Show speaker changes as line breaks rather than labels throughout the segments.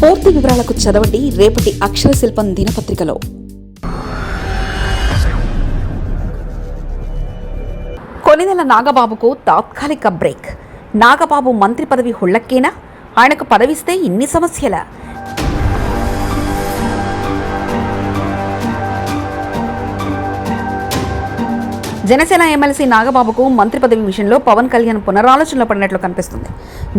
పూర్తి వివరాలకు చదవండి రేపటి అక్షర శిల్పం దినపత్రికలో. కొనిదెల నాగబాబుకు తాత్కాలిక బ్రేక్. నాగబాబు మంత్రి పదవి హుళ్ళక్కేనా? ఆయనకు పదవిస్తే ఇన్ని సమస్యల? జనసేన ఎమ్మెల్సీ నాగబాబుకు మంత్రి పదవి విషయంలో పవన్ కళ్యాణ్ పునరాలోచనలో పడినట్లు కనిపిస్తుంది.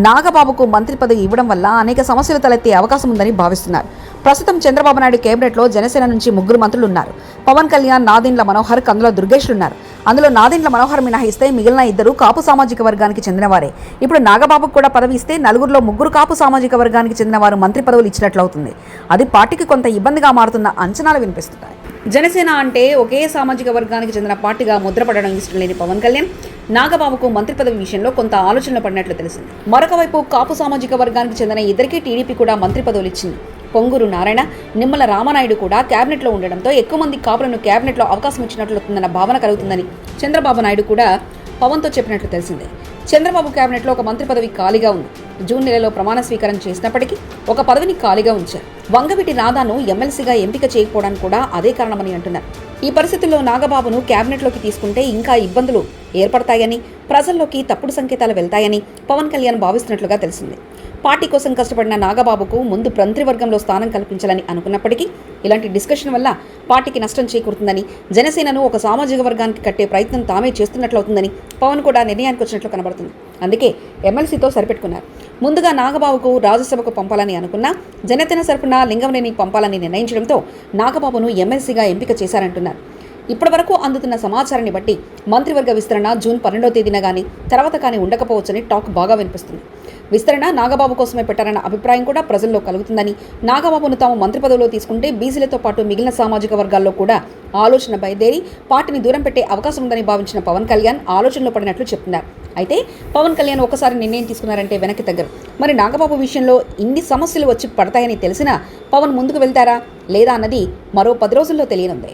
నాగబాబుకు మంత్రి పదవి ఇవ్వడం వల్ల అనేక సమస్యలు తలెత్తే అవకాశం ఉందని భావిస్తున్నారు. ప్రస్తుతం చంద్రబాబు నాయుడు కేబినెట్లో జనసేన నుంచి ముగ్గురు మంత్రులు ఉన్నారు పవన్ కళ్యాణ్ నాదెండ్ల మనోహర్ కందుల దుర్గేష్లు ఉన్నారు అందులో నాదెండ్ల మనోహర్ మినహాయిస్తే మిగిలిన ఇద్దరు కాపు సామాజిక వర్గానికి చెందినవారే. ఇప్పుడు నాగబాబుకు కూడా పదవి ఇస్తే నలుగురిలో ముగ్గురు కాపు సామాజిక వర్గానికి చెందిన వారు మంత్రి పదవులు ఇచ్చినట్లు అవుతుంది అది పార్టీకి కొంత ఇబ్బందిగా మారుతున్న అంచనాలు వినిపిస్తున్నాయి. జనసేన అంటే ఒకే సామాజిక వర్గానికి చెందిన పార్టీగా ముద్రపడడం ఇష్టం లేని పవన్ కళ్యాణ్ నాగబాబుకు మంత్రి పదవి విషయంలో కొంత ఆలోచనలు పడినట్లు తెలిసింది. మరొక వైపు కాపు సామాజిక వర్గానికి చెందిన ఇద్దరికీ టీడీపీ కూడా మంత్రి పదవులు ఇచ్చింది. పొంగూరు నారాయణ నిమ్మల రామనాయుడు కూడా క్యాబినెట్లో ఉండడంతో ఎక్కువ మంది కాపులను క్యాబినెట్లో అవకాశం ఇచ్చినట్లుతుందన్న భావన కలుగుతుందని చంద్రబాబు నాయుడు కూడా పవన్తో చెప్పినట్లు తెలిసిందే. చంద్రబాబు క్యాబినెట్లో ఒక మంత్రి పదవి ఖాళీగా ఉంది. జూన్ నెలలో ప్రమాణ స్వీకారం చేసినప్పటికీ ఒక పదవిని ఖాళీగా ఉంచారు. వంగవీటి రాధాను ఎమ్మెల్సీగా ఎంపిక చేయకపోవడానికి కూడా అదే కారణమని అంటున్నారు. ఈ పరిస్థితుల్లో నాగబాబును క్యాబినెట్లోకి తీసుకుంటే ఇంకా ఇబ్బందులు ఏర్పడతాయని ప్రజల్లోకి తప్పుడు సంకేతాలు వెళ్తాయని పవన్ కళ్యాణ్ భావిస్తున్నట్లుగా తెలిసింది. పార్టీ కోసం కష్టపడిన నాగబాబుకు ముందు మంత్రివర్గంలో స్థానం కల్పించాలని అనుకున్నప్పటికీ ఇలాంటి డిస్కషన్ వల్ల పార్టీకి నష్టం చేకూరుతుందని జనసేనను ఒక సామాజిక వర్గానికి కట్టే ప్రయత్నం తామే చేస్తున్నట్లవుతుందని పవన్ కూడా నిర్ణయానికి వచ్చినట్లు కనబడుతుంది. అందుకే ఎమ్మెల్సీతో సరిపెట్టుకున్నారు. ముందుగా నాగబాబుకు రాజ్యసభకు పంపాలని అనుకున్నా జనసేన సరఫున లింగంనేని పంపాలని నిర్ణయించడంతో నాగబాబును ఎమ్మెల్సీగా ఎంపిక చేశారంటున్నారు. ఇప్పటివరకు అందుతున్న సమాచారాన్ని బట్టి మంత్రివర్గ విస్తరణ జూన్ పన్నెండో తేదీన కానీ తర్వాత కానీ ఉండకపోవచ్చని టాక్ బాగా వినిపిస్తుంది. విస్తరణ నాగబాబు కోసమే పెట్టారన్న అభిప్రాయం కూడా ప్రజల్లో కలుగుతుందని నాగబాబును తాము మంత్రి పదవిలో తీసుకుంటే బీసీలతో పాటు మిగిలిన సామాజిక వర్గాల్లో కూడా ఆలోచన బయలుదేరి పార్టీని దూరం పెట్టే అవకాశం ఉందని భావించిన పవన్ కళ్యాణ్ ఆలోచనలో పడినట్లు చెప్తున్నారు. అయితే పవన్ కళ్యాణ్ ఒకసారి నిర్ణయం తీసుకున్నారంటే వెనక్కి తగ్గరు. మరి నాగబాబు విషయంలో ఇన్ని సమస్యలు వచ్చి పడతాయని తెలిసినా పవన్ ముందుకు వెళ్తారా లేదా అన్నది మరో పది రోజుల్లో తెలియనుంది.